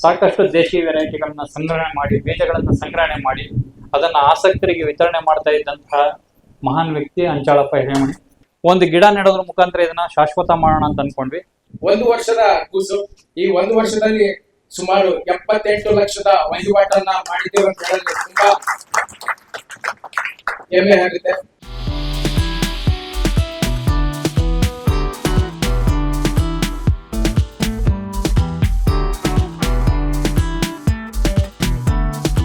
ಸಾಕಷ್ಟು ದೇಶಿ ವೆರೈಟಿಗಳನ್ನ ಸಂಗ್ರಹಣೆ ಮಾಡಿ, ಬೀಜಗಳನ್ನ ಸಂಗ್ರಹಣೆ ಮಾಡಿ, ಅದನ್ನ ಆಸಕ್ತರಿಗೆ ವಿತರಣೆ ಮಾಡ್ತಾ ಇದ್ದಂತಹ ಮಹಾನ್ ವ್ಯಕ್ತಿ ಅಂಚಾಳಪ್ಪ ಹಿರೇಮಣಿ. ಒಂದು ಗಿಡ ನೆಡೋದ್ರ ಮುಖಾಂತರ ಇದನ್ನ ಶಾಶ್ವತ ಮಾಡೋಣ ಅಂತ ಅನ್ಕೊಂಡ್ವಿ. ಒಂದು ವರ್ಷದ ಕೂಸು. ಈ ಒಂದು ವರ್ಷದಲ್ಲಿ ಸುಮಾರು ಎಪ್ಪತ್ತೆಂಟು ಲಕ್ಷದ ವಹಿವಾಟನ್ನ ಮಾಡಿದ್ದೇವೆ ತುಂಬಾ ಹೆಮ್ಮೆ ಆಗುತ್ತೆ.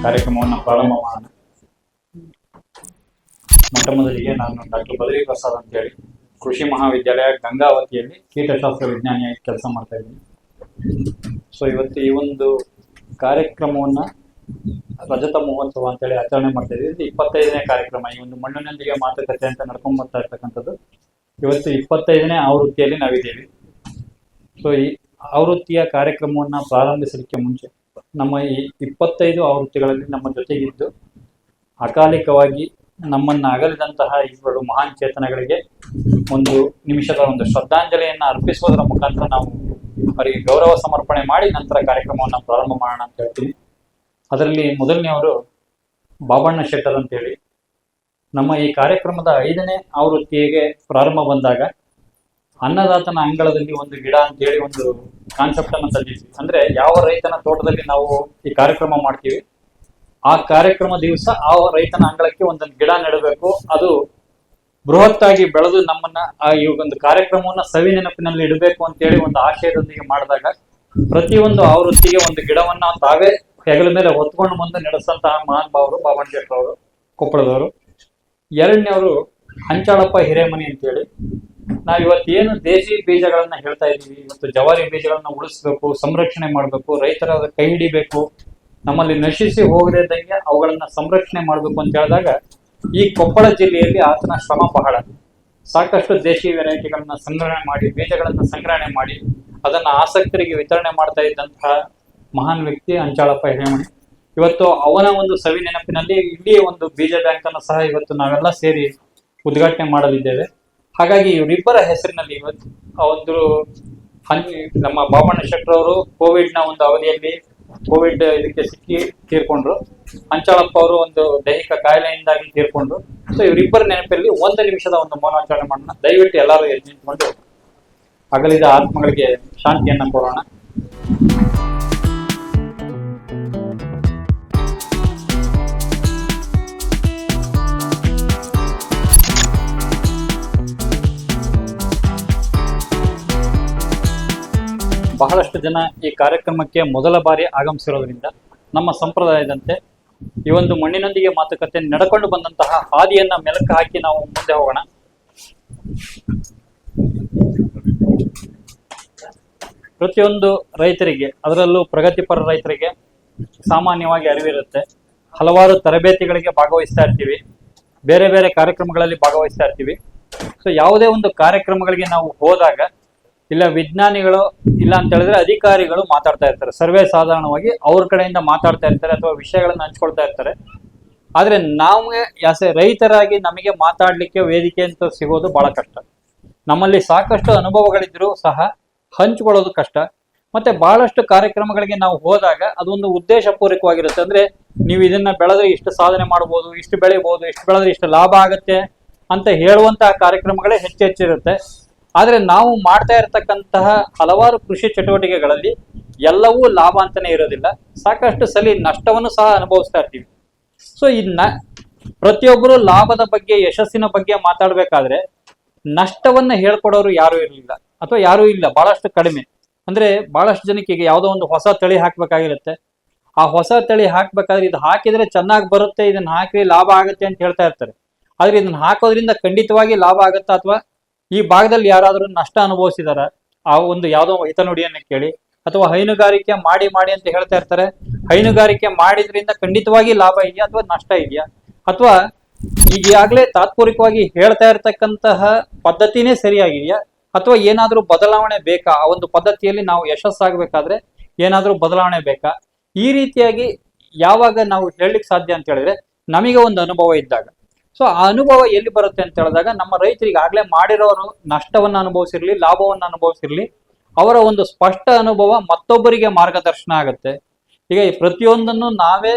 ಕಾರ್ಯಕ್ರಮವನ್ನು ಪ್ರಾರಂಭ ಮಾಡೋಣ. ಮೊಟ್ಟ ಮೊದಲಿಗೆ ನಾನು ಡಾಕ್ಟರ್ ಬದರಿ ಪ್ರಸಾದ್ ಅಂತ ಹೇಳಿ ಕೃಷಿ ಮಹಾವಿದ್ಯಾಲಯ ಗಂಗಾವತಿಯಲ್ಲಿ ಕೀಟಶಾಸ್ತ್ರ ವಿಜ್ಞಾನಿಯಾಗಿ ಕೆಲಸ ಮಾಡ್ತಾ ಇದ್ದೀನಿ. ಸೊ ಇವತ್ತು ಈ ಒಂದು ಕಾರ್ಯಕ್ರಮವನ್ನ ರಜತ ಮಹೋತ್ಸವ ಅಂತೇಳಿ ಆಚರಣೆ ಮಾಡ್ತಾ ಇದ್ದೀವಿ. ಇದು ಇಪ್ಪತ್ತೈದನೇ ಕಾರ್ಯಕ್ರಮ. ಈ ಒಂದು ಮಣ್ಣಿನೊಂದಿಗೆ ಮಾತುಕತೆ ಅಂತ ನಡ್ಕೊಂಡ್ ಬರ್ತಾ ಇರ್ತಕ್ಕಂಥದ್ದು. ಇವತ್ತು ಇಪ್ಪತ್ತೈದನೇ ಆವೃತ್ತಿಯಲ್ಲಿ ನಾವಿದ್ದೀವಿ. ಸೊ ಈ ಆವೃತ್ತಿಯ ಕಾರ್ಯಕ್ರಮವನ್ನ ಪ್ರಾರಂಭಿಸಲಿಕ್ಕೆ ಮುಂಚೆ ನಮ್ಮ ಈ ಇಪ್ಪತ್ತೈದು ಆವೃತ್ತಿಗಳಲ್ಲಿ ನಮ್ಮ ಜೊತೆಗಿದ್ದು ಅಕಾಲಿಕವಾಗಿ ನಮ್ಮನ್ನ ಅಗಲಿದಂತಹ ಇಬ್ಬರು ಮಹಾನ್ ಚೇತನಗಳಿಗೆ ಒಂದು ನಿಮಿಷದ ಒಂದು ಶ್ರದ್ಧಾಂಜಲಿಯನ್ನು ಅರ್ಪಿಸುವುದರ ಮುಖಾಂತರ ನಾವು ಅವರಿಗೆ ಗೌರವ ಸಮರ್ಪಣೆ ಮಾಡಿ ನಂತರ ಕಾರ್ಯಕ್ರಮವನ್ನು ಪ್ರಾರಂಭ ಮಾಡೋಣ ಅಂತ ಹೇಳ್ತೀನಿ. ಅದರಲ್ಲಿ ಮೊದಲನೆಯವರು ಬಾಬಣ್ಣ ಶೆಟ್ಟರ್ ಅಂತೇಳಿ. ನಮ್ಮ ಈ ಕಾರ್ಯಕ್ರಮದ ಐದನೇ ಆವೃತ್ತಿಗೆ ಪ್ರಾರಂಭ ಬಂದಾಗ ಅನ್ನದಾತನ ಅಂಗಳದಲ್ಲಿ ಒಂದು ಗಿಡ ಅಂತೇಳಿ ಒಂದು ಕಾನ್ಸೆಪ್ಟ್ ಅನ್ನು ಸಲ್ಲಿಸಿ. ಅಂದ್ರೆ ಯಾವ ರೈತನ ತೋಟದಲ್ಲಿ ನಾವು ಈ ಕಾರ್ಯಕ್ರಮ ಮಾಡ್ತೀವಿ, ಆ ಕಾರ್ಯಕ್ರಮ ದಿವಸ ಆ ರೈತನ ಅಂಗಳಕ್ಕೆ ಒಂದೊಂದು ಗಿಡ ನೆಡಬೇಕು. ಅದು ಬೃಹತ್ತಾಗಿ ಬೆಳೆದು ನಮ್ಮನ್ನ ಆ ಈ ಕಾರ್ಯಕ್ರಮವನ್ನ ಸವಿ ನೆನಪಿನಲ್ಲಿ ಇಡಬೇಕು ಅಂತೇಳಿ ಒಂದು ಆಶಯದೊಂದಿಗೆ ಮಾಡಿದಾಗ ಪ್ರತಿಯೊಂದು ಆವೃತ್ತಿಗೆ ಒಂದು ಗಿಡವನ್ನ ತಾವೇ ಹೆಗಲ ಮೇಲೆ ಹೊತ್ಕೊಂಡು ಮುಂದೆ ನಡೆಸಂತಹ ಮಹಾನ್ ಭಾವರು ಬಾಬಣ್ಣ ಶೆಟ್ಟರ್ ಅವರು, ಕೊಪ್ಪಳದವರು. ಎರಡನೇವರು ಹಂಚಾಳಪ್ಪ ಹಿರೇಮನಿ ಅಂತೇಳಿ. ನಾವ್ ಇವತ್ತೇನು ದೇಶಿ ಬೀಜಗಳನ್ನ ಹೇಳ್ತಾ ಇದೀವಿ ಇವತ್ತು ಜವಾರಿ ಬೀಜಗಳನ್ನ ಉಳಿಸ್ಬೇಕು, ಸಂರಕ್ಷಣೆ ಮಾಡ್ಬೇಕು, ರೈತರ ಕೈ ಹಿಡಿಬೇಕು, ನಮ್ಮಲ್ಲಿ ನಶಿಸಿ ಹೋಗದೇದಂಗೆ ಅವುಗಳನ್ನ ಸಂರಕ್ಷಣೆ ಮಾಡ್ಬೇಕು ಅಂತ ಹೇಳಿದಾಗ ಈ ಕೊಪ್ಪಳ ಜಿಲ್ಲೆಯಲ್ಲಿ ಆತನ ಶ್ರಮ ಬಹಳ. ಸಾಕಷ್ಟು ದೇಶಿ ವೆರೈಟಿಗಳನ್ನ ಸಂಗ್ರಹಣೆ ಮಾಡಿ, ಬೀಜಗಳನ್ನ ಸಂಗ್ರಹಣೆ ಮಾಡಿ, ಅದನ್ನ ಆಸಕ್ತರಿಗೆ ವಿತರಣೆ ಮಾಡ್ತಾ ಇದ್ದಂತಹ ಮಹಾನ್ ವ್ಯಕ್ತಿ ಅಂಚಾಳಪ್ಪ ಹಿರೇಮಣಿ ಇವತ್ತು ಅವನ ಒಂದು ಸವಿ ನೆನಪಿನಲ್ಲಿ ಇಲ್ಲಿ ಒಂದು ಬೀಜ ಬ್ಯಾಂಕ್ ಅನ್ನು ಸಹ ಇವತ್ತು ನಾವೆಲ್ಲ ಸೇರಿ ಉದ್ಘಾಟನೆ ಮಾಡಲಿದ್ದೇವೆ. ಹಾಗಾಗಿ ಇವರಿಬ್ಬರ ಹೆಸರಿನಲ್ಲಿ ಇವತ್ತು ಒಂದು ನಮ್ಮ ಬಾಬಣ್ಣ ಶೆಟ್ಟರ್ ಅವರು ಕೋವಿಡ್ನ ಒಂದು ಅವಧಿಯಲ್ಲಿ ಕೋವಿಡ್ ಇದಕ್ಕೆ ಸಿಕ್ಕಿ ತೀರ್ಕೊಂಡ್ರು. ಅಂಚಾಳಪ್ಪ ಅವರು ಒಂದು ದೈಹಿಕ ಕಾಯಿಲೆಯಿಂದಾಗಿ ತೀರ್ಕೊಂಡ್ರು. ಸೊ ಇವರಿಬ್ಬರ ನೆನಪಲ್ಲಿ ಒಂದು ನಿಮಿಷದ ಒಂದು ಮೌನಾಚರಣೆ ಮಾಡೋಣ. ದಯವಿಟ್ಟು ಎಲ್ಲರೂ ನಿಂತ್ಕೊಂಡು ಅಗಲಿದ ಆತ್ಮಗಳಿಗೆ ಶಾಂತಿಯನ್ನ ಕೋರೋಣ ಬಹಳಷ್ಟು ಜನ ಈ ಕಾರ್ಯಕ್ರಮಕ್ಕೆ ಮೊದಲ ಬಾರಿ ಆಗಮಿಸಿರೋದ್ರಿಂದ ನಮ್ಮ ಸಂಪ್ರದಾಯದಂತೆ ಈ ಒಂದು ಮಣ್ಣಿನೊಂದಿಗೆ ಮಾತುಕತೆ ನಡ್ಕೊಂಡು ಬಂದಂತಹ ಹಾದಿಯನ್ನ ಮೆಲಕ ಹಾಕಿ ನಾವು ಮುಂದೆ ಹೋಗೋಣ. ಪ್ರತಿಯೊಂದು ರೈತರಿಗೆ, ಅದರಲ್ಲೂ ಪ್ರಗತಿಪರ ರೈತರಿಗೆ ಸಾಮಾನ್ಯವಾಗಿ ಅರಿವಿರುತ್ತೆ. ಹಲವಾರು ತರಬೇತಿಗಳಿಗೆ ಭಾಗವಹಿಸ್ತಾ ಇರ್ತೀವಿ. ಬೇರೆ ಬೇರೆ ಕಾರ್ಯಕ್ರಮಗಳಲ್ಲಿ ಭಾಗವಹಿಸ್ತಾ ಇರ್ತೀವಿ. ಸೊ ಯಾವುದೇ ಒಂದು ಕಾರ್ಯಕ್ರಮಗಳಿಗೆ ನಾವು ಹೋದಾಗ ಇಲ್ಲ ವಿಜ್ಞಾನಿಗಳು ಇಲ್ಲ ಅಂತ ಹೇಳಿದ್ರೆ ಅಧಿಕಾರಿಗಳು ಮಾತಾಡ್ತಾ ಇರ್ತಾರೆ. ಸರ್ವೇ ಸಾಧಾರಣವಾಗಿ ಅವ್ರ ಕಡೆಯಿಂದ ಮಾತಾಡ್ತಾ ಇರ್ತಾರೆ ಅಥವಾ ವಿಷಯಗಳನ್ನ ಹಂಚ್ಕೊಳ್ತಾ ಇರ್ತಾರೆ. ಆದ್ರೆ ನಾವು ಯಾಸೆ ರೈತರಾಗಿ ನಮಗೆ ಮಾತಾಡ್ಲಿಕ್ಕೆ ವೇದಿಕೆ ಅಂತ ಸಿಗೋದು ಬಹಳ ಕಷ್ಟ. ನಮ್ಮಲ್ಲಿ ಸಾಕಷ್ಟು ಅನುಭವಗಳಿದ್ರು ಸಹ ಹಂಚ್ಕೊಳ್ಳೋದು ಕಷ್ಟ. ಮತ್ತೆ ಬಹಳಷ್ಟು ಕಾರ್ಯಕ್ರಮಗಳಿಗೆ ನಾವು ಹೋದಾಗ ಅದೊಂದು ಉದ್ದೇಶ ಪೂರಕವಾಗಿರುತ್ತೆ ಅಂದ್ರೆ ನೀವು ಇದನ್ನ ಬೆಳೆದ್ರೆ ಇಷ್ಟು ಸಾಧನೆ ಮಾಡ್ಬೋದು, ಇಷ್ಟು ಬೆಳಿಬಹುದು ಇಷ್ಟು ಬೆಳೆದ್ರೆ ಇಷ್ಟು ಲಾಭ ಆಗತ್ತೆ ಅಂತ ಹೇಳುವಂತಹ ಕಾರ್ಯಕ್ರಮಗಳೇ ಹೆಚ್ಚು ಹೆಚ್ಚಿರುತ್ತೆ ಆದ್ರೆ ನಾವು ಮಾಡ್ತಾ ಇರತಕ್ಕಂತಹ ಹಲವಾರು ಕೃಷಿ ಚಟುವಟಿಕೆಗಳಲ್ಲಿ ಎಲ್ಲವೂ ಲಾಭ ಅಂತಾನೆ ಇರೋದಿಲ್ಲ. ಸಾಕಷ್ಟು ಸಲಿ ನಷ್ಟವನ್ನು ಸಹ ಅನುಭವಿಸ್ತಾ ಇರ್ತೀವಿ. ಸೊ ಇನ್ನ ಪ್ರತಿಯೊಬ್ಬರು ಲಾಭದ ಬಗ್ಗೆ, ಯಶಸ್ಸಿನ ಬಗ್ಗೆ ಮಾತಾಡ್ಬೇಕಾದ್ರೆ ನಷ್ಟವನ್ನ ಹೇಳ್ಕೊಡೋರು ಯಾರು ಇರಲಿಲ್ಲ. ಅಥವಾ ಯಾರು ಇಲ್ಲ, ಬಹಳಷ್ಟು ಕಡಿಮೆ. ಅಂದ್ರೆ ಬಹಳಷ್ಟು ಜನಕ್ಕೆ ಈಗ ಯಾವುದೋ ಒಂದು ಹೊಸ ತಳಿ ಹಾಕ್ಬೇಕಾಗಿರುತ್ತೆ. ಆ ಹೊಸ ತಳಿ ಹಾಕ್ಬೇಕಾದ್ರೆ ಇದು ಹಾಕಿದ್ರೆ ಚೆನ್ನಾಗಿ ಬರುತ್ತೆ, ಇದನ್ನ ಹಾಕಿ ಲಾಭ ಆಗುತ್ತೆ ಅಂತ ಹೇಳ್ತಾ ಇರ್ತಾರೆ. ಆದ್ರೆ ಇದನ್ನ ಹಾಕೋದ್ರಿಂದ ಖಂಡಿತವಾಗಿ ಲಾಭ ಆಗುತ್ತಾ ಅಥವಾ ಈ ಭಾಗದಲ್ಲಿ ಯಾರಾದರೂ ನಷ್ಟ ಅನುಭವಿಸಿದಾರ? ಆ ಒಂದು ಯಾವುದೋ ಹಿತನುಡಿಯನ್ನ ಕೇಳಿ. ಅಥವಾ ಹೈನುಗಾರಿಕೆ ಮಾಡಿ ಮಾಡಿ ಅಂತ ಹೇಳ್ತಾ ಇರ್ತಾರೆ. ಹೈನುಗಾರಿಕೆ ಮಾಡಿದ್ರಿಂದ ಖಂಡಿತವಾಗಿ ಲಾಭ ಇದೆಯಾ ಅಥವಾ ನಷ್ಟ ಇದೆಯಾ? ಅಥವಾ ಈಗಾಗಲೇ ತಾತ್ಪೂರಿಕವಾಗಿ ಹೇಳ್ತಾ ಇರ್ತಕ್ಕಂತಹ ಪದ್ಧತಿನೇ ಸರಿಯಾಗಿದೆಯಾ? ಅಥವಾ ಏನಾದ್ರೂ ಬದಲಾವಣೆ ಬೇಕಾ? ಆ ಒಂದು ಪದ್ಧತಿಯಲ್ಲಿ ನಾವು ಯಶಸ್ಸಾಗಬೇಕಾದ್ರೆ ಏನಾದ್ರೂ ಬದಲಾವಣೆ ಬೇಕಾ? ಈ ರೀತಿಯಾಗಿ ಯಾವಾಗ ನಾವು ಹೇಳಲಿಕ್ಕೆ ಸಾಧ್ಯ ಅಂತ ಹೇಳಿದ್ರೆ, ನಮಗೆ ಒಂದು ಅನುಭವ ಇದ್ದಾಗ. ಸೊ ಆ ಅನುಭವ ಎಲ್ಲಿ ಬರುತ್ತೆ ಅಂತ ಹೇಳಿದಾಗ ನಮ್ಮ ರೈತರಿಗೆ ಆಗ್ಲೇ ಮಾಡಿರೋರು ನಷ್ಟವನ್ನ ಅನುಭವಿಸಿರ್ಲಿ, ಲಾಭವನ್ನ ಅನುಭವಿಸಿರ್ಲಿ, ಅವರ ಒಂದು ಸ್ಪಷ್ಟ ಅನುಭವ ಮತ್ತೊಬ್ಬರಿಗೆ ಮಾರ್ಗದರ್ಶನ ಆಗುತ್ತೆ. ಈಗ ಪ್ರತಿಯೊಂದನ್ನು ನಾವೇ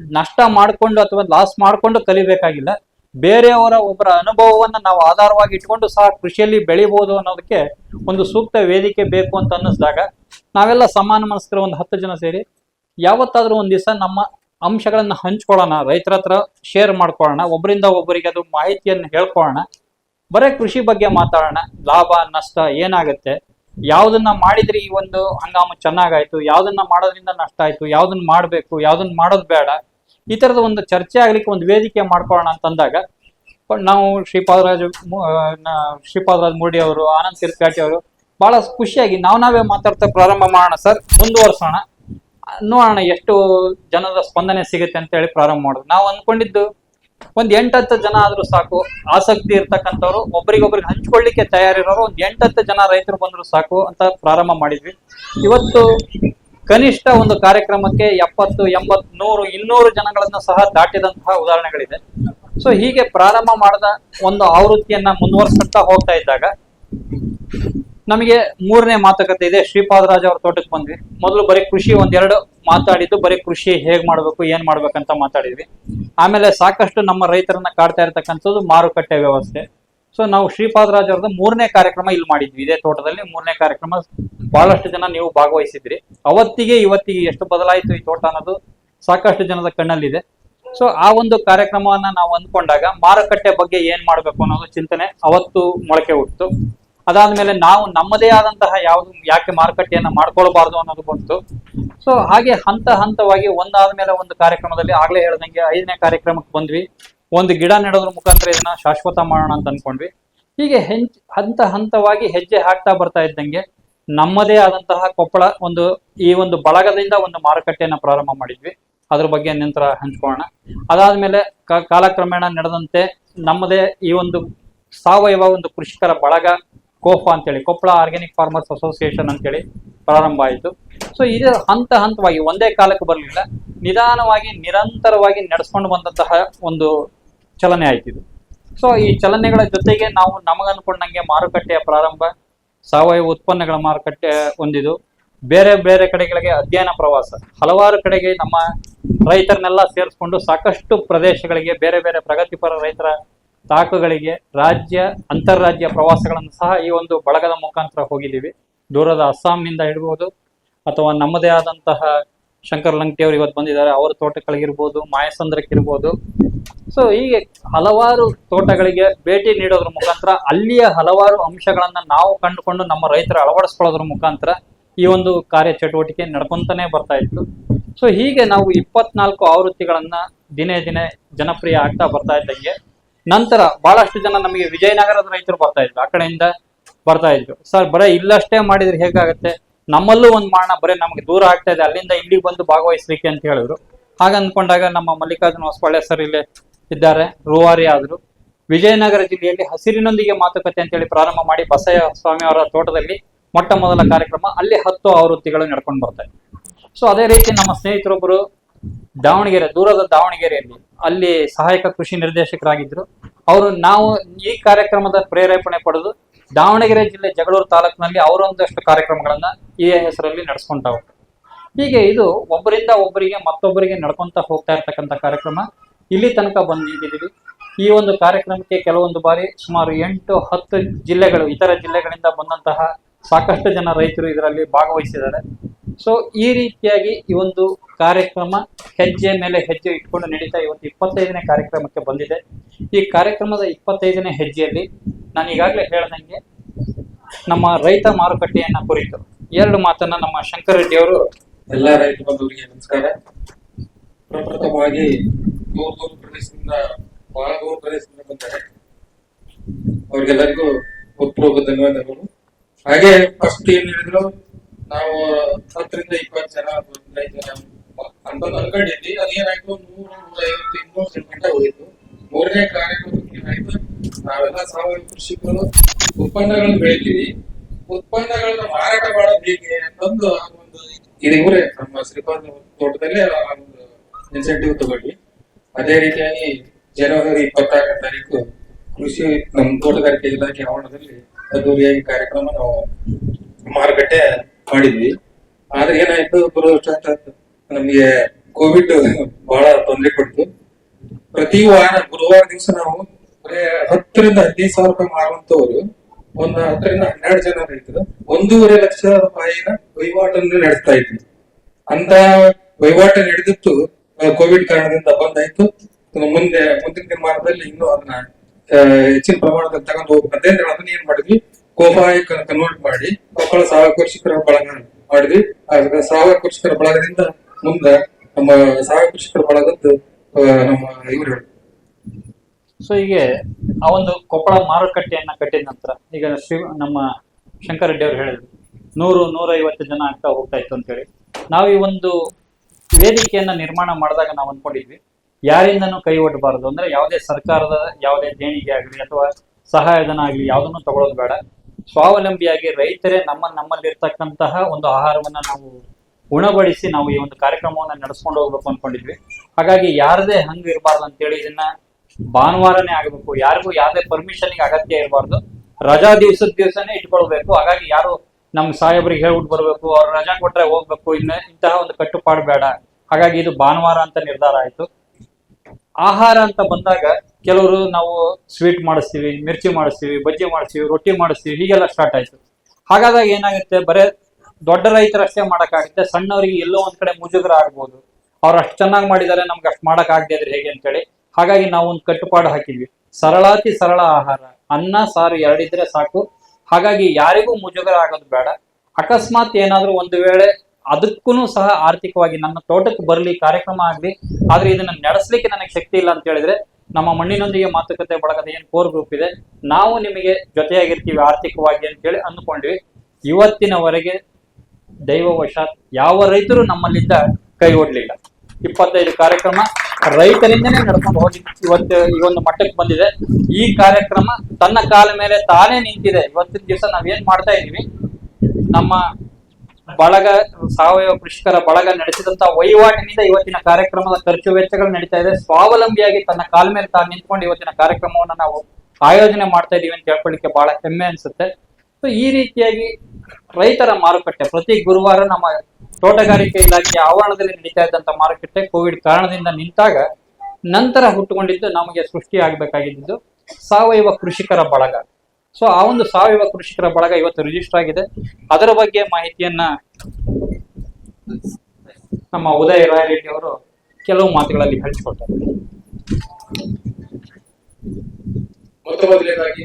ನಷ್ಟ ಮಾಡಿಕೊಂಡು ಅಥವಾ ಲಾಸ್ ಮಾಡಿಕೊಂಡು ಕಲಿಬೇಕಾಗಿಲ್ಲ. ಬೇರೆಯವರ ಒಬ್ಬರ ಅನುಭವವನ್ನ ನಾವು ಆಧಾರವಾಗಿ ಇಟ್ಕೊಂಡು ಸಹ ಕೃಷಿಯಲ್ಲಿ ಬೆಳಿಬಹುದು ಅನ್ನೋದಕ್ಕೆ ಒಂದು ಸೂಕ್ತ ವೇದಿಕೆ ಬೇಕು ಅಂತ ಅನ್ನಿಸಿದಾಗ ನಾವೆಲ್ಲ ಸಮಾನ ಮನಸ್ಕರ ಒಂದು ಹತ್ತು ಜನ ಸೇರಿ, ಯಾವತ್ತಾದರೂ ಒಂದು ದಿವಸ ನಮ್ಮ ಅಂಶಗಳನ್ನ ಹಂಚ್ಕೊಳ್ಳೋಣ, ರೈತರ ಹತ್ರ ಶೇರ್ ಮಾಡ್ಕೊಳ್ಳೋಣ, ಒಬ್ಬರಿಂದ ಒಬ್ಬರಿಗೆ ಅದು ಮಾಹಿತಿಯನ್ನು ಹೇಳ್ಕೊಳ್ಳೋಣ. ಬರೀ ಕೃಷಿ ಬಗ್ಗೆ ಮಾತಾಡೋಣ, ಲಾಭ, ನಷ್ಟ ಏನಾಗುತ್ತೆ, ಯಾವ್ದನ್ನ ಮಾಡಿದ್ರೆ ಈ ಒಂದು ಹಂಗಾಮು ಚೆನ್ನಾಗಾಯ್ತು, ಯಾವ್ದನ್ನ ಮಾಡೋದ್ರಿಂದ ನಷ್ಟ ಆಯ್ತು, ಯಾವ್ದನ್ನ ಮಾಡ್ಬೇಕು, ಯಾವ್ದನ್ನ ಮಾಡೋದು ಬೇಡ, ಈ ತರದ ಒಂದು ಚರ್ಚೆ ಆಗ್ಲಿಕ್ಕೆ ಒಂದು ವೇದಿಕೆ ಮಾಡ್ಕೊಳ್ಳೋಣ ಅಂತಂದಾಗ, ನಾವು ಶ್ರೀಪಾದರಾಜ ಶ್ರೀಪಾದರಾಜ ಮೂರ್ಡಿ ಅವರು, ಆನಂದ್ ತಿರ್ಕಾಟಿ ಅವರು ಬಹಳ ಖುಷಿಯಾಗಿ ನಾವ್ ನಾವೇ ಮಾತಾಡ್ತಾ ಪ್ರಾರಂಭ ಮಾಡೋಣ ಸರ್, ಮುಂದುವರ್ಸೋಣ. ನೋಡೋಣ ಎಷ್ಟು ಜನರ ಸ್ಪಂದನೆ ಸಿಗುತ್ತೆ ಅಂತ ಹೇಳಿ ಪ್ರಾರಂಭ ಮಾಡೋದು. ನಾವು ಅನ್ಕೊಂಡಿದ್ದು ಒಂದ್ ಎಂಟತ್ತು ಜನ ಆದ್ರೂ ಸಾಕು, ಆಸಕ್ತಿ ಇರ್ತಕ್ಕಂಥವ್ರು, ಒಬ್ರಿಗೊಬ್ರಿಗೆ ಹಂಚ್ಕೊಳ್ಳಿಕ್ಕೆ ತಯಾರಿರೋರು ಒಂದ್ ಎಂಟತ್ತು ಜನ ರೈತರು ಬಂದ್ರು ಸಾಕು ಅಂತ ಪ್ರಾರಂಭ ಮಾಡಿದ್ವಿ. ಇವತ್ತು ಕನಿಷ್ಠ ಒಂದು ಕಾರ್ಯಕ್ರಮಕ್ಕೆ ಎಪ್ಪತ್ತು, ಎಂಬತ್, ನೂರು, ಇನ್ನೂರು ಜನಗಳನ್ನ ಸಹ ದಾಟಿದಂತಹ ಉದಾಹರಣೆಗಳಿದೆ. ಸೊ ಹೀಗೆ ಪ್ರಾರಂಭ ಮಾಡಿದ ಒಂದು ಆವೃತ್ತಿಯನ್ನ ಮುಂದುವರ್ಸ್ತಾ ಹೋಗ್ತಾ ಇದ್ದಾಗ ನಮಗೆ ಮೂರನೇ ಮಾತುಕತೆ ಇದೆ. ಶ್ರೀಪಾದರಾಜ ಅವ್ರ ತೋಟಕ್ಕೆ ಬಂದ್ವಿ. ಮೊದಲು ಬರೀ ಕೃಷಿ ಒಂದೆರಡು ಮಾತಾಡಿದ್ದು, ಬರೀ ಕೃಷಿ ಹೇಗ್ ಮಾಡ್ಬೇಕು, ಏನ್ ಮಾಡ್ಬೇಕಂತ ಮಾತಾಡಿದ್ವಿ. ಆಮೇಲೆ ಸಾಕಷ್ಟು ನಮ್ಮ ರೈತರನ್ನ ಕಾಡ್ತಾ ಇರತಕ್ಕಂಥದ್ದು ಮಾರುಕಟ್ಟೆ ವ್ಯವಸ್ಥೆ. ಸೊ ನಾವು ಶ್ರೀಪಾದರಾಜ ಅವ್ರದ್ದು ಮೂರನೇ ಕಾರ್ಯಕ್ರಮ ಇಲ್ಲಿ ಮಾಡಿದ್ವಿ. ಇದೇ ತೋಟದಲ್ಲಿ ಮೂರನೇ ಕಾರ್ಯಕ್ರಮ ಬಹಳಷ್ಟು ಜನ ನೀವು ಭಾಗವಹಿಸಿದ್ರಿ. ಅವತ್ತಿಗೆ ಇವತ್ತಿಗೆ ಎಷ್ಟು ಬದಲಾಯಿತು ಈ ತೋಟ ಅನ್ನೋದು ಸಾಕಷ್ಟು ಜನದ ಕಣ್ಣಲ್ಲಿದೆ. ಸೊ ಆ ಒಂದು ಕಾರ್ಯಕ್ರಮವನ್ನ ನಾವು ಅಂದ್ಕೊಂಡಾಗ ಮಾರುಕಟ್ಟೆ ಬಗ್ಗೆ ಏನ್ ಮಾಡ್ಬೇಕು ಅನ್ನೋದು ಚಿಂತನೆ ಅವತ್ತು ಮೊಳಕೆ ಹುಟ್ಟಿತು. ಅದಾದ್ಮೇಲೆ ನಾವು ನಮ್ಮದೇ ಆದಂತಹ ಯಾವ್ದು, ಯಾಕೆ ಮಾರುಕಟ್ಟೆಯನ್ನ ಮಾಡ್ಕೊಳ್ಬಾರ್ದು ಅನ್ನೋದು ಬಂತು. ಸೊ ಹಾಗೆ ಹಂತ ಹಂತವಾಗಿ ಒಂದಾದ್ಮೇಲೆ ಒಂದು ಕಾರ್ಯಕ್ರಮದಲ್ಲಿ ಆಗ್ಲೇ ಹೇಳ್ದಂಗೆ ಐದನೇ ಕಾರ್ಯಕ್ರಮಕ್ಕೆ ಬಂದ್ವಿ. ಒಂದು ಗಿಡ ನೆಡೋದ್ರ ಮುಖಾಂತರ ಇದನ್ನ ಶಾಶ್ವತ ಮಾಡೋಣ ಅಂತ ಅನ್ಕೊಂಡ್ವಿ. ಹೀಗೆ ಹೆಂಚ್, ಹಂತ ಹಂತವಾಗಿ ಹೆಜ್ಜೆ ಹಾಕ್ತಾ ಬರ್ತಾ ಇದ್ದಂಗೆ ನಮ್ಮದೇ ಆದಂತಹ ಕೊಪ್ಪಳ ಒಂದು, ಈ ಒಂದು ಬಳಗದಿಂದ ಒಂದು ಮಾರುಕಟ್ಟೆಯನ್ನ ಪ್ರಾರಂಭ ಮಾಡಿದ್ವಿ. ಅದ್ರ ಬಗ್ಗೆ ನಂತರ ಹಂಚ್ಕೊಳ್ಳೋಣ. ಅದಾದ್ಮೇಲೆ ಕಾಲಕ್ರಮೇಣ ನಡೆದಂತೆ ನಮ್ಮದೇ ಈ ಒಂದು ಸಾವಯವ ಒಂದು ಕೃಷಿಕರ ಬಳಗ ಕೋಫಾ ಅಂತೇಳಿ ಕೊಪ್ಪಳ ಆರ್ಗ್ಯಾನಿಕ್ ಫಾರ್ಮರ್ಸ್ ಅಸೋಸಿಯೇಷನ್ ಅಂತೇಳಿ ಪ್ರಾರಂಭ ಆಯಿತು. ಸೊ ಇದು ಹಂತ ಹಂತವಾಗಿ ಒಂದೇ ಕಾಲಕ್ಕೆ ಬರಲಿಲ್ಲ. ನಿಧಾನವಾಗಿ, ನಿರಂತರವಾಗಿ ನಡೆಸ್ಕೊಂಡು ಬಂದಂತಹ ಒಂದು ಚಲನೆ ಆಯ್ತು ಇದು. ಸೊ ಈ ಚಲನೆಗಳ ಜೊತೆಗೆ ನಾವು ನಮಗನ್ಕೊಂಡಂಗೆ ಮಾರುಕಟ್ಟೆಯ ಪ್ರಾರಂಭ, ಸಾವಯವ ಉತ್ಪನ್ನಗಳ ಮಾರುಕಟ್ಟೆ ಹೊಂದಿದು ಬೇರೆ ಬೇರೆ ಕಡೆಗಳಿಗೆ ಅಧ್ಯಯನ ಪ್ರವಾಸ. ಹಲವಾರು ಕಡೆಗೆ ನಮ್ಮ ರೈತರನ್ನೆಲ್ಲ ಸೇರಿಸ್ಕೊಂಡು ಸಾಕಷ್ಟು ಪ್ರದೇಶಗಳಿಗೆ ಬೇರೆ ಬೇರೆ ಪ್ರಗತಿಪರ ರೈತರ ತಾಕುಗಳಿಗೆ ರಾಜ್ಯ ಅಂತಾರಾಜ್ಯ ಪ್ರವಾಸಗಳನ್ನು ಸಹ ಈ ಒಂದು ಬಳಗದ ಮುಖಾಂತರ ಹೋಗಿದ್ದೀವಿ. ದೂರದ ಅಸ್ಸಾಂನಿಂದ ಇಡಬಹುದು ಅಥವಾ ನಮ್ಮದೇ ಆದಂತಹ ಶಂಕರ್ ಲಂಕಿ ಅವರು ಇವತ್ತು ಬಂದಿದ್ದಾರೆ, ಅವರ ತೋಟಗಳಿಗಿರ್ಬೋದು, ಮಾಯಸಂದ್ರಕ್ಕಿರ್ಬೋದು. ಸೊ ಹೀಗೆ ಹಲವಾರು ತೋಟಗಳಿಗೆ ಭೇಟಿ ನೀಡೋದ್ರ ಮುಖಾಂತರ, ಅಲ್ಲಿಯ ಹಲವಾರು ಅಂಶಗಳನ್ನ ನಾವು ಕಂಡುಕೊಂಡು ನಮ್ಮ ರೈತರ ಅಳವಡಿಸ್ಕೊಳ್ಳೋದ್ರ ಮುಖಾಂತರ ಈ ಒಂದು ಕಾರ್ಯ ಚಟುವಟಿಕೆ ನಡ್ಕೊಂತಾನೆ ಬರ್ತಾ ಇತ್ತು. ಸೊ ಹೀಗೆ ನಾವು ಇಪ್ಪತ್ನಾಲ್ಕು ಆವೃತ್ತಿಗಳನ್ನ ದಿನೇ ದಿನೇ ಜನಪ್ರಿಯ ಆಗ್ತಾ ಬರ್ತಾ ಇದ್ದಂಗೆ ನಂತರ ಬಹಳಷ್ಟು ಜನ ನಮಗೆ ವಿಜಯನಗರದ ರೈತರು ಬರ್ತಾ ಇದ್ರು. ಆ ಕಡೆಯಿಂದ ಬರ್ತಾ ಇದ್ರು. ಸರ್, ಬರೀ ಇಲ್ಲಷ್ಟೇ ಮಾಡಿದ್ರೆ ಹೇಗಾಗುತ್ತೆ? ನಮ್ಮಲ್ಲೂ ಒಂದು ಮಾಡೋಣ ಬರೀ ನಮಗೆ ದೂರ ಆಗ್ತಾ ಇದೆ. ಅಲ್ಲಿಂದ ಇಲ್ಲಿಗೆ ಬಂದು ಭಾಗವಹಿಸ್ಲಿಕ್ಕೆ ಅಂತ ಹೇಳಿದ್ರು. ಹಾಗ ಅಂದ್ಕೊಂಡಾಗ ನಮ್ಮ ಮಲ್ಲಿಕಾರ್ಜುನ ಹೊಸಪಾಳ್ಯ ಸರ್ ಇಲ್ಲಿ ಇದ್ದಾರೆ. ರೂವಾರಿ ಆದ್ರು. ವಿಜಯನಗರ ಜಿಲ್ಲೆಯಲ್ಲಿ ಹಸಿರಿನೊಂದಿಗೆ ಮಾತುಕತೆ ಅಂತೇಳಿ ಪ್ರಾರಂಭ ಮಾಡಿ ಬಸಯ್ಯ ಸ್ವಾಮಿ ಅವರ ತೋಟದಲ್ಲಿ ಮೊಟ್ಟ ಮೊದಲ ಕಾರ್ಯಕ್ರಮ ಅಲ್ಲಿ ಹತ್ತು ಆವೃತ್ತಿಗಳು ನಡ್ಕೊಂಡು ಬರ್ತಾರೆ ಸೊ ಅದೇ ರೀತಿ ನಮ್ಮ ಸ್ನೇಹಿತರೊಬ್ಬರು ದಾವಣಗೆರೆ, ದೂರದ ದಾವಣಗೆರೆಯಲ್ಲಿ ಅಲ್ಲಿ ಸಹಾಯಕ ಕೃಷಿ ನಿರ್ದೇಶಕರಾಗಿದ್ರು. ಅವರು ನಾವು ಈ ಕಾರ್ಯಕ್ರಮದ ಪ್ರೇರೇಪಣೆ ಪಡೆದು ದಾವಣಗೆರೆ ಜಿಲ್ಲೆ ಜಗಳೂರು ತಾಲೂಕಿನಲ್ಲಿ ಅವರೊಂದಷ್ಟು ಕಾರ್ಯಕ್ರಮಗಳನ್ನ ಈ ಹೆಸರಲ್ಲಿ ನಡೆಸ್ಕೊಂತ ಹೀಗೆ ಇದು ಒಬ್ಬರಿಂದ ಒಬ್ಬರಿಗೆ ಮತ್ತೊಬ್ಬರಿಗೆ ನಡ್ಕೊಂತ ಹೋಗ್ತಾ ಇರ್ತಕ್ಕಂಥ ಕಾರ್ಯಕ್ರಮ. ಇಲ್ಲಿ ತನಕ ಬಂದಿದ್ದೀವಿ. ಈ ಒಂದು ಕಾರ್ಯಕ್ರಮಕ್ಕೆ ಕೆಲವೊಂದು ಬಾರಿ ಸುಮಾರು ಎಂಟು ಹತ್ತು ಜಿಲ್ಲೆಗಳು, ಇತರ ಜಿಲ್ಲೆಗಳಿಂದ ಬಂದಂತಹ ಸಾಕಷ್ಟು ಜನ ರೈತರು ಇದರಲ್ಲಿ ಭಾಗವಹಿಸಿದ್ದಾರೆ. ಸೊ ಈ ರೀತಿಯಾಗಿ ಈ ಒಂದು ಕಾರ್ಯಕ್ರಮ ಹೆಜ್ಜೆ ಮೇಲೆ ಹೆಜ್ಜೆ ಇಟ್ಕೊಂಡು ನಡೀತಾ ಇವತ್ತು ಇಪ್ಪತ್ತೈದನೇ ಕಾರ್ಯಕ್ರಮಕ್ಕೆ ಬಂದಿದೆ. ಈ ಕಾರ್ಯಕ್ರಮದ ಇಪ್ಪತ್ತೈದನೇ ಹೆಜ್ಜೆಯಲ್ಲಿ ನಾನು ಈಗಾಗಲೇ ಹೇಳ್ದಂಗೆ ನಮ್ಮ ರೈತ ಮಾರುಕಟ್ಟೆಯನ್ನ ಕುರಿತು ಎರಡು ಮಾತನ್ನ ನಮ್ಮ ಶಂಕರ್ ರೆಡ್ಡಿ ಅವರು ಎಲ್ಲ ರೈತ ಬಂಧುಗಳಿಗೆ ನಮಸ್ಕಾರ. ಪ್ರಪ್ರಥಮವಾಗಿ ದೂರ ದೂರ ಪ್ರದೇಶದಿಂದ, ಬಹಳ ದೂರ ಪ್ರದೇಶದಿಂದ ಬಂದರೆ ಅವ್ರಿಗೆಲ್ಲರಿಗೂ ಹೃತ್ಪೂರ್ವಕ ಧನ್ಯವಾದಗಳು. ಹಾಗೆ ಫಸ್ಟ್ ಏನ್ ಹೇಳಿದ್ರು? ನಾವು ಹತ್ತರಿಂದ ಇಪ್ಪತ್ತು ಜನ, ಹದಿನೈದು ಅನ್ಕೊಂಡಿದ್ವಿ. ಅದೇನಾಯ್ತು ನೂರು ಐವತ್ತು ಇನ್ನೂರು ಗಂಟೆ ಹೋಯ್ತು ಮೂರನೇ ಕಾರ್ಯಕ್ರಮಕ್ಕೆ ಏನಾಯ್ತು? ನಾವೆಲ್ಲ ಸಾವಯವ ಕೃಷಿಕರು, ಉತ್ಪನ್ನಗಳನ್ನ ಬೆಳಿತೀವಿ. ಉತ್ಪನ್ನಗಳನ್ನ ಮಾರಾಟ ಮಾಡೋದು ಹೇಗೆ ಅಂತಂದು ಒಂದು ಇದು ಊರೇ ನಮ್ಮ ಶ್ರೀಪಾದ ತೋಟದಲ್ಲೇ ಒಂದು ಇನ್ಸೆಂಟಿವ್ ತಗೊಂಡ್ವಿ. ಅದೇ ರೀತಿಯಾಗಿ ಜನವರಿ ಇಪ್ಪತ್ತಾರನೇ ತಾರೀಕು ಕೃಷಿ ನಮ್ಮ ತೋಟಗಾರಿಕೆ ಇಲಾಖೆ ಆವರಣದಲ್ಲಿ ಅದ್ದೂರಿಯಾಗಿ ಕಾರ್ಯಕ್ರಮ ನಾವು ಮಾರುಕಟ್ಟೆ ಮಾಡಿದ್ವಿ. ಆದ್ರೆ ಏನಾಯ್ತು ವರ್ಷ ನಮಗೆ ಕೋವಿಡ್ ಬಹಳ ತೊಂದರೆ ಕೊಡ್ತು. ಪ್ರತಿ ವಾರ, ಗುರುವಾರ ದಿವಸ ನಾವು ಹತ್ತರಿಂದ ಹದಿನೈದು ಸಾವಿರ ರೂಪಾಯಿ ಮಾರುವಂತವ್ರು ಒಂದ್ ಹತ್ತರಿಂದ ಹನ್ನೆರಡು ಜನ ರೈತರು ಒಂದೂವರೆ ಲಕ್ಷ ರೂಪಾಯಿನ ವಹಿವಾಟನ್ನು ನಡೆಸ್ತಾ ಇದ್ವಿ. ಅಂತ ವಹಿವಾಟು ನಡೆದಿತ್ತು ಕೋವಿಡ್ ಕಾರಣದಿಂದ ಬಂದಾಯ್ತು. ಮುಂದೆ, ಮುಂದಿನ ದಿನಮಾನದಲ್ಲಿ ಇನ್ನೂ ಅದನ್ನ ಹೆಚ್ಚಿನ ಪ್ರಮಾಣದಲ್ಲಿ ತಗೊಂಡು ಹೋಗ್ಬೇಕಂತ ಅದನ್ನ ಏನ್ ಮಾಡಿದ್ವಿ. ಕೋಪಾಯ ಕನ್ವರ್ಟ್ ಮಾಡಿ, ಕೊಪ್ಪಳ ಸಾವಯವ ಕೃಷಿಕರ ಬಳಗ ಮಾಡಿದ್ವಿ. ಸಾವಯವ ಕೃಷಿಕರ ಬಳಗದಿಂದ ಮುಂದ ನಮ್ಮ ಸಾವಯವ ಕೃಷಿಕರ ಬಳಗದ್ದು ನಮ್ಮ ಇವರು ಸೊ ಹೀಗೆ ಆ ಒಂದು ಕೊಪ್ಪಳ ಮಾರುಕಟ್ಟೆಯನ್ನ ಕಟ್ಟಿದ ನಂತರ ಈಗ ಶ್ರೀ, ನಮ್ಮ ಶಂಕರ ರೆಡ್ಡಿ ಅವರು ಹೇಳಿದ್ರು, ನೂರು, ನೂರೈವತ್ತು ಜನ ಆಗ್ತಾ ಹೋಗ್ತಾ ಇತ್ತು ಅಂತೇಳಿ ನಾವು ಈ ಒಂದು ವೇದಿಕೆಯನ್ನ ನಿರ್ಮಾಣ ಮಾಡಿದಾಗ ನಾವು ಅನ್ಕೊಂಡಿದ್ವಿ, ಯಾರಿಂದನೂ ಕೈ ಒಡ್ಡಬಾರದು ಅಂದ್ರೆ ಯಾವುದೇ ಸರ್ಕಾರದ, ಯಾವುದೇ ದೇಣಿಗೆ ಆಗಲಿ ಅಥವಾ ಸಹಾಯಧನ ಆಗಲಿ ಯಾವುದನ್ನು ತಗೊಳ್ಳೋದು ಬೇಡ. ಸ್ವಾವಲಂಬಿಯಾಗಿ ರೈತರೇ ನಮ್ಮ ನಮ್ಮಲ್ಲಿರ್ತಕ್ಕಂತಹ ಒಂದು ಆಹಾರವನ್ನ ನಾವು ಉಣಬಡಿಸಿ ನಾವು ಈ ಒಂದು ಕಾರ್ಯಕ್ರಮವನ್ನ ನಡೆಸ್ಕೊಂಡು ಹೋಗ್ಬೇಕು ಅನ್ಕೊಂಡಿದ್ವಿ. ಹಾಗಾಗಿ ಯಾರದೇ ಹಂಗ ಇರಬಾರ್ದು ಅಂತೇಳಿ ಇದನ್ನ ಭಾನುವಾರನೇ ಆಗಬೇಕು. ಯಾರಿಗೂ ಯಾವುದೇ ಪರ್ಮಿಷನ್ಗೆ ಅಗತ್ಯ ಇರಬಾರ್ದು. ರಜಾ ದಿವಸದ ದಿವಸನೇ ಇಟ್ಕೊಳ್ಬೇಕು. ಹಾಗಾಗಿ ಯಾರು ನಮ್ ಸಾಹೇಬ್ರಿಗೆ ಹೇಳ್ಬಿಟ್ಟು ಬರ್ಬೇಕು, ಅವ್ರು ರಜಾ ಕೊಟ್ರೆ ಹೋಗ್ಬೇಕು, ಇನ್ನ ಇಂತಹ ಒಂದು ಕಟ್ಟುಪಾಡು ಬೇಡ. ಹಾಗಾಗಿ ಇದು ಭಾನುವಾರ ಅಂತ ನಿರ್ಧಾರ ಆಯ್ತು. ಆಹಾರ ಅಂತ ಬಂದಾಗ ಕೆಲವರು ನಾವು ಸ್ವೀಟ್ ಮಾಡಿಸ್ತೀವಿ, ಮಿರ್ಚಿ ಮಾಡಿಸ್ತೀವಿ, ಬಜ್ಜಿ ಮಾಡಿಸ್ತೀವಿ, ರೊಟ್ಟಿ ಮಾಡಿಸ್ತೀವಿ, ಹೀಗೆಲ್ಲ ಸ್ಟಾರ್ಟ್ ಆಯ್ತು. ಹಾಗಾದಾಗ ಏನಾಗುತ್ತೆ? ಬರೇ ದೊಡ್ಡ ರೈತರಷ್ಟೇ ಮಾಡೋಕ್ಕಾಗುತ್ತೆ, ಸಣ್ಣವರಿಗೆ ಎಲ್ಲೋ ಒಂದು ಕಡೆ ಮುಜುಗರ ಆಗ್ಬೋದು. ಅವ್ರು ಅಷ್ಟು ಚೆನ್ನಾಗಿ ಮಾಡಿದ್ದಾರೆ, ನಮ್ಗೆ ಅಷ್ಟು ಮಾಡೋಕ್ಕಾಗದೇ ಇದ್ರೆ ಹೇಗೆ ಅಂತೇಳಿ. ಹಾಗಾಗಿ ನಾವು ಒಂದು ಕಟ್ಟುಪಾಡು ಹಾಕಿದ್ವಿ. ಸರಳಾತಿ ಸರಳ ಆಹಾರ. ಅನ್ನ, ಸಾರು ಎರಡಿದ್ರೆ ಸಾಕು. ಹಾಗಾಗಿ ಯಾರಿಗೂ ಮುಜುಗರ ಆಗೋದು ಬೇಡ. ಅಕಸ್ಮಾತ್ ಏನಾದರೂ ಒಂದು ವೇಳೆ ಅದಕ್ಕೂ ಸಹ ಆರ್ಥಿಕವಾಗಿ ನನ್ನ ತೋಟಕ್ಕೆ ಬರಲಿ, ಕಾರ್ಯಕ್ರಮ ಆಗಲಿ, ಆದರೆ ಇದನ್ನ ನಡೆಸಲಿಕ್ಕೆ ನನಗೆ ಶಕ್ತಿ ಇಲ್ಲ ಅಂತ ಹೇಳಿದ್ರೆ ನಮ್ಮ ಮಣ್ಣಿನೊಂದಿಗೆ ಮಾತುಕತೆ ಬಳಗದ ಏನ್ ಕೋರ್ ಗ್ರೂಪ್ ಇದೆ, ನಾವು ನಿಮಗೆ ಜೊತೆಯಾಗಿರ್ತೀವಿ ಆರ್ಥಿಕವಾಗಿ ಅಂತೇಳಿ ಅಂದ್ಕೊಂಡ್ವಿ. ಇವತ್ತಿನವರೆಗೆ ದೈವವಶಾತ್ ಯಾವ ರೈತರು ನಮ್ಮಲ್ಲಿದ್ದ ಕೈ ಹೊಡ್ಲಿಲ್ಲ ಇಪ್ಪತ್ತೈದು ಕಾರ್ಯಕ್ರಮ ರೈತರಿಂದನೇ ನಡ್ಕೊಂಡು ಹೋಗಿ ಇವತ್ತು ಈ ಒಂದು ಮಟ್ಟಕ್ಕೆ ಬಂದಿದೆ. ಈ ಕಾರ್ಯಕ್ರಮ ತನ್ನ ಕಾಲ ಮೇಲೆ ತಾನೇ ನಿಂತಿದೆ. ಇವತ್ತಿನ ದಿವಸ ನಾವೇನ್ ಮಾಡ್ತಾ ಇದೀವಿ ನಮ್ಮ ಬಳಗ, ಸಾವಯವ ಕೃಷಿಕರ ಬಳಗ ನಡೆಸಿದಂತ ವಹಿವಾಟಿನಿಂದ ಇವತ್ತಿನ ಕಾರ್ಯಕ್ರಮದ ಖರ್ಚು ವೆಚ್ಚಗಳು ನಡೀತಾ ಇದೆ. ಸ್ವಾವಲಂಬಿಯಾಗಿ ತನ್ನ ಕಾಲ ಮೇಲೆ ತಾನು ನಿಂತ್ಕೊಂಡು ಇವತ್ತಿನ ಕಾರ್ಯಕ್ರಮವನ್ನು ನಾವು ಆಯೋಜನೆ ಮಾಡ್ತಾ ಇದೀವಿ ಅಂತ ಹೇಳ್ಕೊಳ್ಳಿಕ್ಕೆ ಬಹಳ ಹೆಮ್ಮೆ ಅನ್ಸುತ್ತೆ. ಸೊ ಈ ರೀತಿಯಾಗಿ ರೈತರ ಮಾರುಕಟ್ಟೆ, ಪ್ರತಿ ಗುರುವಾರ ನಮ್ಮ ತೋಟಗಾರಿಕೆ ಇಲಾಖೆ ಆವರಣದಲ್ಲಿ ನಡೀತಾ ಇದ್ದಂತ ಮಾರುಕಟ್ಟೆ ಕೋವಿಡ್ ಕಾರಣದಿಂದ ನಿಂತಾಗ ನಂತರ ಹುಟ್ಟುಕೊಂಡಿದ್ದು ನಮಗೆ ಸೃಷ್ಟಿ ಆಗ್ಬೇಕಾಗಿದ್ದು ಸಾವಯವ ಕೃಷಿಕರ ಬಳಗ. ಸೊ ಆ ಒಂದು ಸಾವಯವ ಕೃಷಿಕರ ಬಳಗ ಇವತ್ತು ರಿಜಿಸ್ಟರ್ ಆಗಿದೆ. ಅದರ ಬಗ್ಗೆ ಮಾಹಿತಿಯನ್ನ ನಮ್ಮ ಉದಯ ರಾಯರೆಡ್ಡಿ ಅವರು ಕೆಲವು ಮಾತುಗಳಲ್ಲಿ ಹಂಚಿಕೊಡ್ತಾರೆ ಮೊತ್ತ ಮೊದಲನೇದಾಗಿ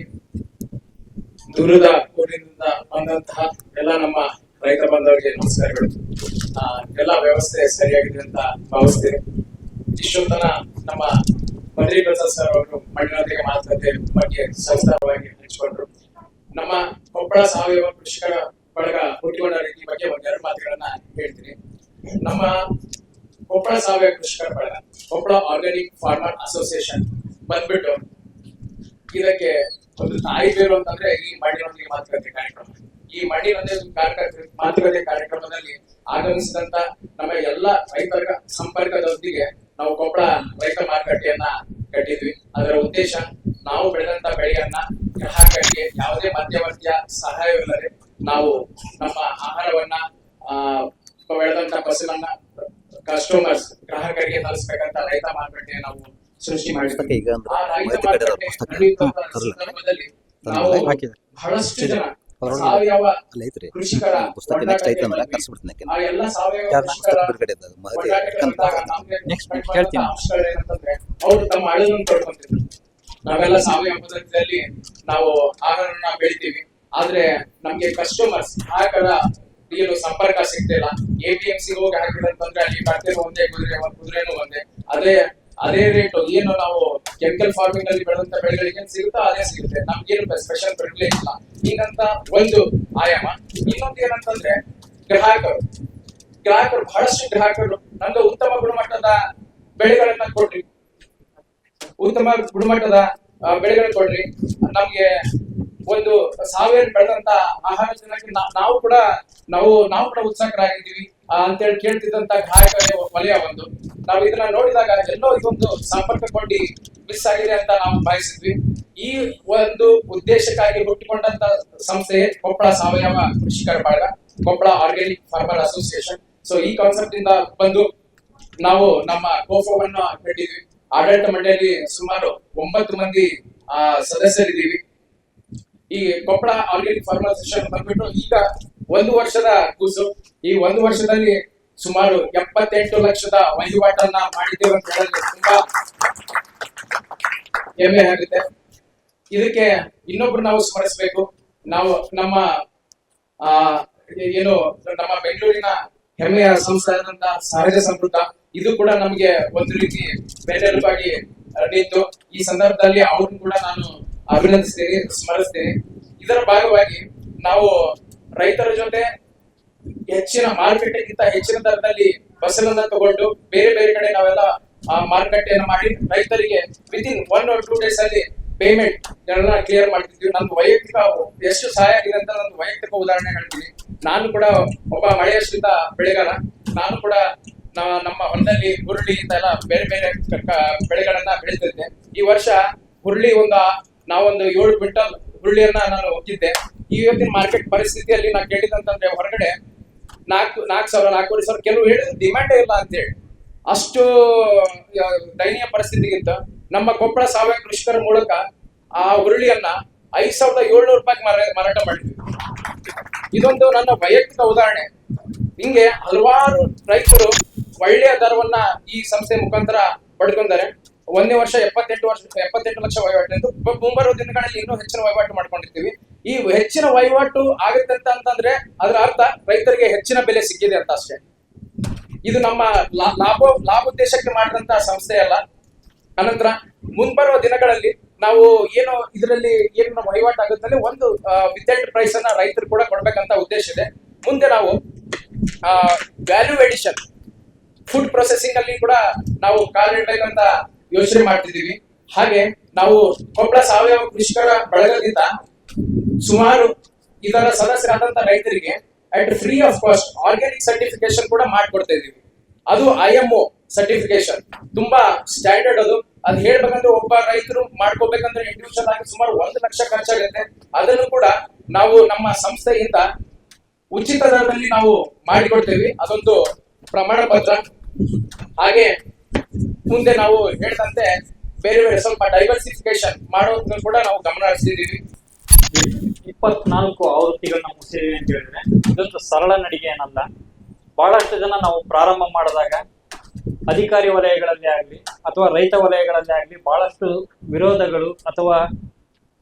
ದೂರದ ಊರಿನಿಂದ ಬಂದಂತಹ ಎಲ್ಲ ನಮ್ಮ ರೈತ ಬಾಂಧವರಿಗೆ ನಮಸ್ಕಾರಗಳು. ಎಲ್ಲ ವ್ಯವಸ್ಥೆ ಸರಿಯಾಗಿದೆ ಅಂತ ಭಾವಿಸ್ತೇನೆ ಇಷ್ಟೊತ್ತನ ನಮ್ಮ ಮಂತ್ರಿ ಪ್ರಸಾದ್ ಸರ್ ಅವರು ಮಣ್ಣಿನೊಂದಿಗೆ ಮಾತುಕತೆ ಬಗ್ಗೆ ಸವಿಸ್ತಾರವಾಗಿ ಹಂಚಿಕೊಂಡ್ರು. ನಮ್ಮ ಕೊಪ್ಪಳ ಸಾವಯವ ಕೃಷಿಕರ ಬಳಗ ಹುಟ್ಟಿಕೊಂಡ ರೀತಿ ಬಗ್ಗೆ ಒಂದೆರಡು ಮಾತುಗಳನ್ನ ಹೇಳ್ತೀನಿ. ನಮ್ಮ ಕೊಪ್ಪಳ ಸಾವಯವ ಕೃಷಿಕರ ಬಳಗ, ಕೊಪ್ಪಳ ಆರ್ಗಾನಿಕ್ ಫಾರ್ಮರ್ ಅಸೋಸಿಯೇಷನ್ ಬಂದ್ಬಿಟ್ಟು ಇದಕ್ಕೆ ಒಂದು ತಾಯಿ ಬೇರು ಅಂತಂದ್ರೆ ಈ ಮಣ್ಣಿನೊಂದಿಗೆ ಮಾತುಕತೆ ಕಾರ್ಯಕ್ರಮ. ಈ ಮಣ್ಣಿನೊಂದಿಗೆ ಮಾತುಕತೆ ಕಾರ್ಯಕ್ರಮದಲ್ಲಿ ಆಗಮಿಸಿದಂತ ನಮ್ಮ ಎಲ್ಲ ರೈತರ ಸಂಪರ್ಕದೊಂದಿಗೆ ನಾವು ಕೊಪ್ಪಳ ರೈತ ಮಾರುಕಟ್ಟೆಯನ್ನ ಕಟ್ಟಿದ್ವಿ. ಅದರ ಉದ್ದೇಶ ನಾವು ಬೆಳೆದಂತ ಬೆಳೆಯನ್ನ ಗ್ರಾಹಕರಿಗೆ ಯಾವುದೇ ಮಧ್ಯವರ್ತಿಯ ಸಹಾಯವಿಲ್ಲದೆ ನಾವು ನಮ್ಮ ಆಹಾರವನ್ನ ಆ ಬೆಳೆದಂತ ಫಸಲನ್ನ ಕಸ್ಟಮರ್ಸ್ ಗ್ರಾಹಕರಿಗೆ ತಲುಪಬೇಕಂತ ರೈತ ಮಾರುಕಟ್ಟೆ ನಾವು ಸೃಷ್ಟಿ ಮಾಡಿದ್ವಿ. ಆ ರೈತ ಮಾರುಕಟ್ಟೆ ನಾವು ಬಹಳಷ್ಟು ಜನ ಅಲ್ಲಿ ಐತ್ರಿ. ಕೃಷಿಕರ ಪುಸ್ತಕ ನೆಕ್ಸ್ಟ್ ಐತೆ ಅಂದ್ರೆ ಕರ್ಸ್ಬಿಡ್ತೀನಿ ಬಿಡುಗಡೆ ಮಾಹಿತಿ ಕೇಳ್ತೀನಿ. ತಮ್ಮ ಅಳಲನ್ನು ಪಡ್ಕೊಂತಿದ್ರು ನಾವೆಲ್ಲ ಸಾವಯವ ಪದ್ಧತಿಯಲ್ಲಿ ನಾವು ಆಹಾರನ ಬೆಳಿತೀವಿ. ಆದ್ರೆ ನಮ್ಗೆ ಕಸ್ಟಮರ್ಸ್ ಗ್ರಾಹಕರ ಏನು ಸಂಪರ್ಕ ಸಿಗ್ತಿಲ್ಲ ಎ ಟಿ ಎಂ ಸಿ ಹೋಗಿ ಬಂದ್ರೆ ಅಲ್ಲಿ ಬರ್ತೇವೆ ಒಂದೇ ಕುದುರೆ ಕುದುರೆನೂ ಒಂದೇ. ಅದೇ ಅದೇ ರೇಟ್ ಏನು ನಾವು ಕೆಮಿಕಲ್ ಫಾರ್ಮಿಂಗ್ ಅಲ್ಲಿ ಬೆಳೆದಂತ ಬೆಳೆಗಳಿಗೆ ಸಿಗುತ್ತಾ ಅದೇ ಸಿಗುತ್ತೆ. ನಮ್ಗೇನು ಸ್ಪೆಷಲ್ ಪ್ರಿವಿಲೇಜ್ ಇಲ್ಲ. ಈಗಂತ ಒಂದು ಆಯಾಮ. ಇನ್ನೊಂದು ಏನಂತಂದ್ರೆ ಗ್ರಾಹಕರು. ಗ್ರಾಹಕರು ಬಹಳಷ್ಟು ಗ್ರಾಹಕರು ನಮ್ಗೆ ಉತ್ತಮ ಗುಣಮಟ್ಟದ ಬೆಳೆಗಳನ್ನ ಕೊಡ್ರಿ. ಉತ್ತಮ ಗುಣಮಟ್ಟದ ಬೆಳೆಗಳನ್ನ ಕೊಡ್ರಿ. ನಮ್ಗೆ ಒಂದು ಸಾವಿರ ಬೆಳೆದಂತ ಆಹಾರ ಜನಕ್ಕೆ ನಾವು ಕೂಡ ನಾವು ನಾವು ಕೂಡ ಉತ್ಸಾಹರಾಗಿದ್ದೀವಿ. ಅಂತೇಳಿ ಕೇಳ್ತಿದ್ದಂತ ಗಾಯಕ ವಲಯ ಒಂದು ನಾವು ಇದನ್ನ ನೋಡಿದಾಗ ಎಲ್ಲೋ ಇದೊಂದು ಸಂಪರ್ಕ ಕೊಂಡಿ ಮಿಸ್ ಆಗಿದೆ ಅಂತ ನಾವು ಭಾವಿಸಿದ್ವಿ. ಈ ಒಂದು ಉದ್ದೇಶಕ್ಕಾಗಿ ಹುಟ್ಟಿಕೊಂಡಂತ ಸಂಸ್ಥೆ ಕೊಪ್ಪಳ ಸಾವಯವ ಕೃಷಿಕರ ಬಳಗ Koppal organic farmer association. So ಈ ಕಾನ್ಸೆಪ್ಟ್ ಇಂದ ಬಂದು ನಾವು ನಮ್ಮ ಕೋಪವನ್ನ ಕಟ್ಟಿದ್ವಿ ಆಡಳಿತ ಮಂಡಳಿಯಲ್ಲಿ ಸುಮಾರು ಒಂಬತ್ತು ಮಂದಿ ಸದಸ್ಯರಿದ್ದೀವಿ. ಈ ಕೊಪ್ಪಳ ಆರ್ಗ್ಯಾನಿಕ್ ಫಾರ್ಮರ್ ಅಸೋಸಿಯೇಷನ್ ಬಂದ್ಬಿಟ್ಟು ಈಗ ಒಂದು ವರ್ಷದ ಕೂಸು. ಈ ಒಂದು ವರ್ಷದಲ್ಲಿ ಸುಮಾರು ಎಪ್ಪತ್ತೆಂಟು ಲಕ್ಷದ ವಹಿವಾಟನ್ನ ಮಾಡಿದ್ದೇವೆ ಅಂತ ಹೇಳಿದ್ರೆ ತುಂಬಾ ಹೆಮ್ಮೆ ಆಗುತ್ತೆ. ಇದಕ್ಕೆ ಇನ್ನೊಬ್ರು ನಾವು ಸ್ಮರಿಸಬೇಕು. ನಾವು ನಮ್ಮ, ಆ, ಏನು ನಮ್ಮ ಬೆಂಗಳೂರಿನ ಹೆಮ್ಮೆಯ ಸಂಸ್ಥೆ ಆದಂತ ಸಹಜ ಸಮೃದ್ಧ. ಇದು ಕೂಡ ನಮಗೆ ಒಂದು ರೀತಿ ಬೆನ್ನೆಲುಬಾಗಿ ನಿಂತು ಈ ಸಂದರ್ಭದಲ್ಲಿ ಅವ್ರನ್ನ ಕೂಡ ನಾನು ಅಭಿನಂದಿಸ್ತೇನೆ, ಸ್ಮರಿಸ್ತೇನೆ. ಇದರ ಭಾಗವಾಗಿ ನಾವು ರೈತರ ಜೊತೆ ಹೆಚ್ಚಿನ ಮಾರುಕಟ್ಟೆಗಿಂತ ಹೆಚ್ಚಿನ ದರದಲ್ಲಿ ಫಸಲನ್ನ ತಗೊಂಡು ಬೇರೆ ಬೇರೆ ಕಡೆ ನಾವೆಲ್ಲ ಮಾರುಕಟ್ಟೆಯನ್ನ ಮಾಡಿ ರೈತರಿಗೆ within one or two days ಅಲ್ಲಿ ಪೇಮೆಂಟ್ ಕ್ಲಿಯರ್ ಮಾಡ್ತಿದ್ವಿ. ನನ್ನ ವೈಯಕ್ತಿಕ ಎಷ್ಟು ಸಹಾಯ ಆಗಿದೆ ಅಂತ ನನ್ನ ವೈಯಕ್ತಿಕ ಉದಾಹರಣೆ ಹೇಳ್ತೀನಿ. ನಾನು ಕೂಡ ಒಬ್ಬ ಮಳೆಯಷ್ಟಿಂದ ಬೆಳೆಗಾರ. ನಾನು ಕೂಡ ನಮ್ಮ ಹೊಲದಲ್ಲಿ ಹುರುಳಿ ಎಲ್ಲ ಬೇರೆ ಬೇರೆ ಬೆಳೆಗಳನ್ನ ಬೆಳೀತಿದ್ದೆ. ಈ ವರ್ಷ ಹುರುಳಿ ಒಂದು, ನಾವೊಂದು ಏಳು ಕ್ವಿಂಟಲ್ ಹುರುಳಿಯನ್ನ ನಾನು ಒಕ್ಕಿದ್ದೆ ಇವತ್ತಿನ ಮಾರ್ಕೆಟ್ ಪರಿಸ್ಥಿತಿಯಲ್ಲಿ ನಾನು ಕೇಳಿದಂತಂದ್ರೆ ಹೊರಗಡೆ ನಾಲ್ಕು ನಾಲ್ಕು ಸಾವಿರ, ನಾಲ್ಕೂವರೆ ಸಾವಿರ ಕೆಲವು ಹೇಳಿದ್ರು ಡಿಮ್ಯಾಂಡೇ ಇಲ್ಲ ಅಂತೇಳಿ. ಅಷ್ಟು ದಯನೀಯ ಪರಿಸ್ಥಿತಿಗಿಂತ ನಮ್ಮ ಕೊಪ್ಪಳ ಸಾವಯವ ಕೃಷಿಕರ ಮೂಲಕ ಆ ಹುರುಳಿಯನ್ನ ಐದ್ ಸಾವಿರದ ಏಳ್ನೂರು ರೂಪಾಯಿ ಮಾರ- ಮಾರಾಟ ಮಾಡಿದ್ವಿ. ಇದೊಂದು ನನ್ನ ವೈಯಕ್ತಿಕ ಉದಾಹರಣೆ. ಹಿಂಗೆ ಹಲವಾರು ರೈತರು ಒಳ್ಳೆಯ ದರವನ್ನ ಈ ಸಂಸ್ಥೆ ಮುಖಾಂತರ ಪಡ್ಕೊಂಡಾರೆ ಒಂದನೇ ವರ್ಷ ಎಪ್ಪತ್ತೆಂಟು ವರ್ಷ, ಎಪ್ಪತ್ತೆಂಟು ಲಕ್ಷ ವಹಿವಾಟು. ಮುಂಬರುವ ದಿನಗಳಲ್ಲಿ ಇನ್ನೂ ಹೆಚ್ಚಿನ ವಹಿವಾಟು ಮಾಡ್ಕೊಂಡಿರ್ತೀವಿ. ಈ ಹೆಚ್ಚಿನ ವಹಿವಾಟು ಆಗುತ್ತೆ ಅಂತ ಅಂತಂದ್ರೆ ಅದರ ಅರ್ಥ ರೈತರಿಗೆ ಹೆಚ್ಚಿನ ಬೆಲೆ ಸಿಕ್ಕಿದೆ ಅಂತ ಅಷ್ಟೇ. ಇದು ನಮ್ಮ ಲಾಭ ಲಾಭ ಉದ್ದೇಶಕ್ಕೆ ಮಾಡಿದಂತಹ ಸಂಸ್ಥೆ ಅಲ್ಲ. ಅನಂತರ ಮುಂಬರುವ ದಿನಗಳಲ್ಲಿ ನಾವು ಏನು ಇದರಲ್ಲಿ ಏನು ನಮ್ಮ ವಹಿವಾಟು ಆಗುತ್ತೆ ಒಂದು ವಿತೌಟ್ ಪ್ರೈಸ್ ಅನ್ನ ರೈತರು ಕೂಡ ಕೊಡ್ಬೇಕಂತ ಉದ್ದೇಶ ಇದೆ. ಮುಂದೆ ನಾವು ವ್ಯಾಲ್ಯೂ ಎಡಿಷನ್ ಫುಡ್ ಪ್ರೊಸೆಸಿಂಗ್ ಅಲ್ಲಿ ಕೂಡ ನಾವು ಕಾಲಿಡ್ಬೇಕಂತ ಯೋಚನೆ ಮಾಡ್ತಿದ್ದೀವಿ. ಹಾಗೆ ನಾವು ಕೊಪ್ಪಳ ಸಾವಯವ ಕೃಷಿಕರ ಬಳಗದಿಂದ ಸುಮಾರು ಇದರ ಸದಸ್ಯರಾದಂತ ರೈತರಿಗೆ at free of cost organic certification ಕೂಡ ಮಾಡ್ಕೊಡ್ತಾ ಇದೀವಿ. ಅದು ಐ ಎಂ ಒ ಸರ್ಟಿಫಿಕೇಶನ್ ತುಂಬಾ ಸ್ಟ್ಯಾಂಡರ್ಡ್ ಅದು. ಅದ್ ಹೇಳ್ಬೇಕಂದ್ರೆ ಒಬ್ಬ ರೈತರು ಮಾಡ್ಕೋಬೇಕಂದ್ರೆ ಇಂಡಿವಿಜುವಲ್ ಆಗಿ ಸುಮಾರು ಒಂದು ಲಕ್ಷ ಖರ್ಚಾಗುತ್ತೆ. ಅದನ್ನು ಕೂಡ ನಾವು ನಮ್ಮ ಸಂಸ್ಥೆಯಿಂದ ಉಚಿತ ದರದಲ್ಲಿ ನಾವು ಮಾಡಿಕೊಡ್ತೇವೆ. ಅದೊಂದು ಪ್ರಮಾಣ ಪತ್ರ. ಹಾಗೆ ಮುಂದೆ ನಾವು ಹೇಳಿದಂತೆ ಬೇರೆ ಬೇರೆ ಸ್ವಲ್ಪ ಡೈವರ್ಸಿಫಿಕೇಶನ್ ಮಾಡೋದನ್ನು ಕೂಡ ನಾವು ಗಮನ ಹರಿಸ್ತಿದ್ದೀವಿ. ಇಪ್ಪತ್ನಾಲ್ಕು ಆವೃತ್ತಿಗಳನ್ನ ಮುಗಿಸಿದೀವಿ ಅಂತ ಹೇಳಿದ್ರೆ, ಇದೊಂದು ಸರಳ ನಡಿಗೆ ಏನಲ್ಲ. ಬಹಳಷ್ಟು ಜನ ನಾವು ಪ್ರಾರಂಭ ಮಾಡಿದಾಗ ಅಧಿಕಾರಿ ವಲಯಗಳಲ್ಲಿ ಆಗಲಿ ಅಥವಾ ರೈತ ವಲಯಗಳಲ್ಲಿ ಆಗಲಿ ಬಹಳಷ್ಟು ವಿರೋಧಗಳು ಅಥವಾ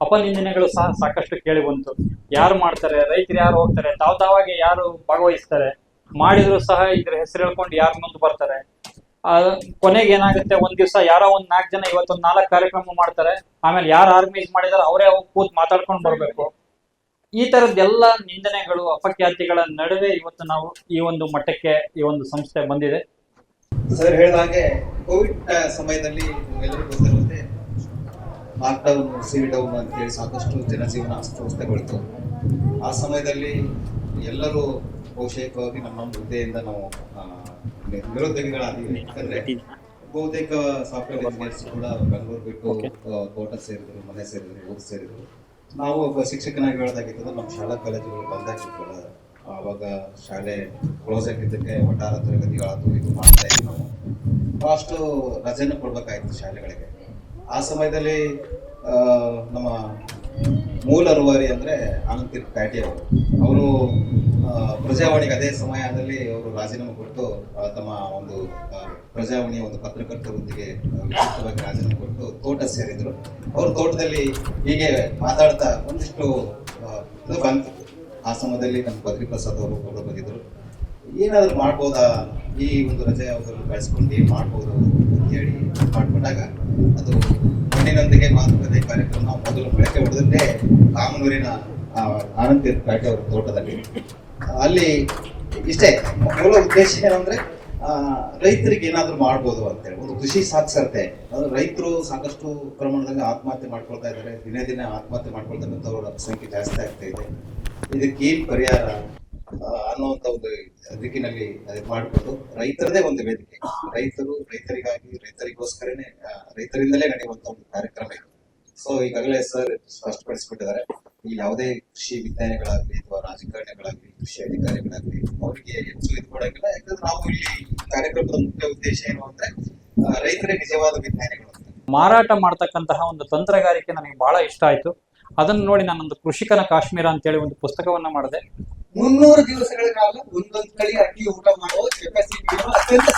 ಅಪನಿಂದನೆಗಳು ಸಹ ಸಾಕಷ್ಟು ಕೇಳಿ ಬಂತು. ಯಾರು ಮಾಡ್ತಾರೆ, ರೈತರು ಯಾರು ಹೋಗ್ತಾರೆ, ತಾವ್ ತಾವಾಗಿ ಯಾರು ಭಾಗವಹಿಸ್ತಾರೆ, ಮಾಡಿದ್ರು ಸಹ ಇದ್ರ ಹೆಸರು ಹೇಳ್ಕೊಂಡು ಯಾರು ಮುಂದೆ ಬರ್ತಾರೆ. ಕೊನೆಗೆ ಏನಾಗುತ್ತೆ? ಒಂದ್ ದಿವಸ ಯಾರೋ ಒಂದ್ ನಾಲ್ಕು ಜನ ಇವತ್ತೊಂದ್ ನಾಲ್ಕು ಕಾರ್ಯಕ್ರಮ ಮಾಡ್ತಾರೆ. ಆಮೇಲೆ ಯಾರು ಆರ್ಗನೈಸ್ ಮಾಡಿದಾರೆ ಅವರೇ ಕೂತ್ ಮಾತಾಡ್ಕೊಂಡು ಬರ್ಬೇಕು. ಈ ತರದ್ದೆಲ್ಲ ನಿಂದನೆಗಳು, ಅಪಖ್ಯಾತಿಗಳ ನಡುವೆ ಇವತ್ತು ನಾವು ಈ ಒಂದು ಮಟ್ಟಕ್ಕೆ, ಈ ಒಂದು ಸಂಸ್ಥೆ ಬಂದಿದೆ. ಸರ್, ಹೇಳಿದ ಹಾಗೆ ಕೋವಿಡ್ ಸಮಯದಲ್ಲಿ ಎಲ್ಲರಿಗೂ ಗೊತ್ತಿರುವಂತೆ ಲಾಕ್ಡೌನ್ ಡೌನ್ ಅಂತೇಳಿ ಸಾಕಷ್ಟು ಜನಜೀವನ ಅಸ್ತವ್ಯಸ್ತಗೊಳ್ತು. ಆ ಸಮಯದಲ್ಲಿ ಎಲ್ಲರೂ ಬಹುಶೇಕವಾಗಿ ನಮ್ಮ ಹುದ್ದೆಯಿಂದ ನಾವು ನಿರುದ್ಯೋಗಿಗಳಾಗಿವಿ ಯಾಕಂದ್ರೆ ಬಹುತೇಕ ಸಾಫ್ಟ್ವೇರ್ ಇಂಜಿನಿಯರ್ಸ್ ಕೂಡ ಬೆಂಗಳೂರು ಬಿಟ್ಟು ತೋಟ ಸೇರಿದ್ರು ಮನೆ ಸೇರಿದ್ರು ಊರು ಸೇರಿದ್ರು. ನಾವು ಒಬ್ಬ ಶಿಕ್ಷಕನಾಗಿ ಹೇಳೋದಾಗಿತ್ತು ನಮ್ಮ ಶಾಲಾ ಕಾಲೇಜುಗಳು ಬಂದಾಗಿತ್ತು ಆವಾಗ ಶಾಲೆ ಕ್ಲೋಸ್ ಆಗಿದ್ದಕ್ಕೆ ಒಟ್ಟಾರ ತರಗತಿಗಳಾದ್ರು ಇದು ಮಾಡ್ತಾ ಇದ್ವಿ ನಾವು. ಅಷ್ಟು ರಜೆನ ಕೊಡ್ಬೇಕಾಗಿತ್ತು ಶಾಲೆಗಳಿಗೆ. ಆ ಸಮಯದಲ್ಲಿ ನಮ್ಮ ಮೂಲ ರೂವಾರಿ ಅಂದ್ರೆ ಆನಂದ್ ಪ್ಯಾಟಿ ಅವರು. ಅವರು ಪ್ರಜಾವಾಣಿಗೆ ಅದೇ ಸಮಯದಲ್ಲಿ ಅವರು ರಾಜೀನಾಮೆ ಕೊಟ್ಟು ತಮ್ಮ ಒಂದು ಪ್ರಜಾವಾಣಿಯ ಒಂದು ಪತ್ರಕರ್ತರೊಂದಿಗೆ ವಿಶಿಷ್ಟವಾಗಿ ರಾಜೀನಾಮೆ ಕೊಟ್ಟು ತೋಟ ಸೇರಿದ್ರು. ಅವರು ತೋಟದಲ್ಲಿ ಹೀಗೆ ಮಾತಾಡ್ತಾ ಒಂದಿಷ್ಟು ಬಂತು. ಆ ಸಮಯದಲ್ಲಿ ನಮ್ಮ ಬದ್ರಿ ಪ್ರಸಾದ್ ಅವರು ಕೂಡ ಬಂದಿದ್ರು. ಏನಾದರೂ ಮಾಡ್ಬೋದಾ? ಈ ಒಂದು ರಜೆ ಅವರು ಬಳಸ್ಕೊಂಡು ಮಾಡ್ಬೋದು ಅಂತ ಹೇಳಿ ಮಾಡ್ಕೊಂಡಾಗ ಅದು ಮಣ್ಣಿನೊಂದಿಗೆ ಮಾತುಕತೆ ಕಾರ್ಯಕ್ರಮ ಮೊದಲು ಬೆಳಕೆ ಹೊಡೆದದ್ದೇ ಕಾಮನೂರಿನ ಆನಂದ್ ತೀರ್ಥ ಅವರ ತೋಟದಲ್ಲಿ ಅಲ್ಲಿ ಇಷ್ಟೇ ಮೂಲ ಉದ್ದೇಶ ಏನಂದ್ರೆ ರೈತರಿಗೆ ಏನಾದ್ರು ಮಾಡ್ಬೋದು ಅಂತೇಳಿ ಒಂದು ಕೃಷಿ ಸಾಕ್ಷರತೆ. ಅದು ರೈತರು ಸಾಕಷ್ಟು ಪ್ರಮಾಣದಲ್ಲಿ ಆತ್ಮಹತ್ಯೆ ಮಾಡ್ಕೊಳ್ತಾ ಇದ್ದಾರೆ. ದಿನೇ ದಿನೇ ಆತ್ಮಹತ್ಯೆ ಮಾಡ್ಕೊಳ್ತಕ್ಕಂಥವ್ರ ಸಂಖ್ಯೆ ಜಾಸ್ತಿ ಆಗ್ತಾ ಇದೆ. ಇದಕ್ಕೆ ಪರಿಹಾರ ಅನ್ನುವಂತ ಒಂದು ದಿಕ್ಕಿನಲ್ಲಿ ಮಾಡ್ಬೋದು. ರೈತರದೇ ಒಂದು ವೇದಿಕೆ. ರೈತರು ರೈತರಿಗಾಗಿ, ರೈತರಿಗೋಸ್ಕರನೇ ರೈತರಿಂದಲೇ ನಡೆಯುವಂತ ಒಂದು ಕಾರ್ಯಕ್ರಮ ಇದು. ಸೊ ಈಗಾಗಲೇ ಸರ್ ಸ್ಪಷ್ಟಪಡಿಸ್ಬಿಟ್ಟಿದ್ದಾರೆ ಈ ಯಾವುದೇ ಕೃಷಿ ವಿಜ್ಞಾನಿಗಳಾಗ್ಲಿ ಅಥವಾ ರಾಜಕಾರಣಿಗಳಾಗ್ಲಿ ಕೃಷಿ ಅಧಿಕಾರಿಗಳಾಗ್ಲಿ ಅವರಿಗೆ ಹೆಚ್ಚು ಇದು ಕೊಡೋಂಗಿಲ್ಲ ಯಾಕಂದ್ರೆ ನಾವು ಇಲ್ಲಿ ಕಾರ್ಯಕ್ರಮದ ಮುಖ್ಯ ಉದ್ದೇಶ ಏನು ಅಂದ್ರೆ ರೈತರೇ ನಿಜವಾದ ವಿಜ್ಞಾನಿಗಳು ಮಾರಾಟ ಮಾಡ್ತಕ್ಕಂತಹ ಒಂದು ತಂತ್ರಗಾರಿಕೆ ನನಗೆ ಬಹಳ ಇಷ್ಟ ಆಯ್ತು. ಅದನ್ನು ನೋಡಿ ನಾನೊಂದು ಕೃಷಿಕನ ಕಾಶ್ಮೀರ ಅಂತ ಹೇಳಿ ಒಂದು ಪುಸ್ತಕವನ್ನ ಮಾಡಿದೆ. ಮುನ್ನೂರು ದಿವಸಗಳ ಕಾಲ ಒಂದೊಂದು ಕಡೆ ಅಕ್ಕಿ ಊಟ ಮಾಡುವ ಕೆಪಾಸಿಟಿ ಅತ್ಯಂತ